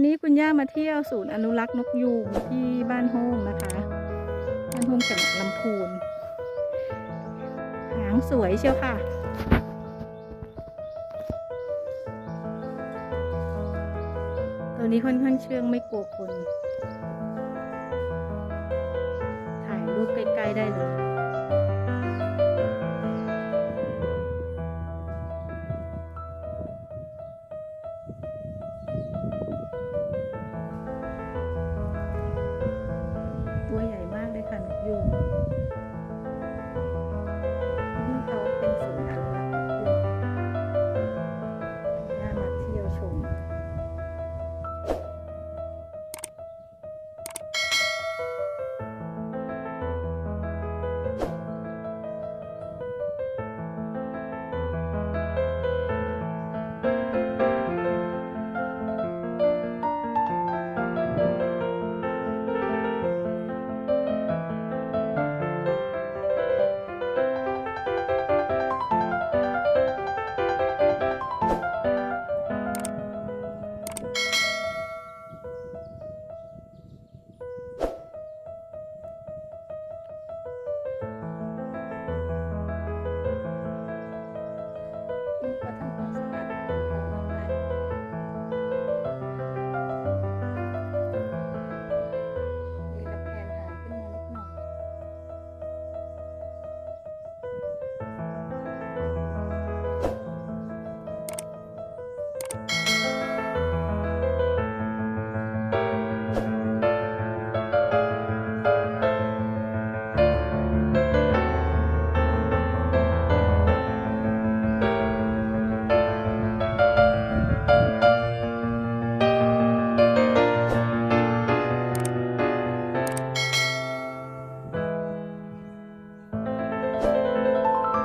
วันนี้คุณย่ามาเที่ยวศูนย์อนุรักษ์นกยูงที่บ้านโฮงนะคะบ้านโฮงจังหวัดลำพูน หางสวยเชียวค่ะตัวนี้ค่อนข้างเชื่องไม่กลัวคน ถ่ายรูปใกล้ ๆ ได้เลย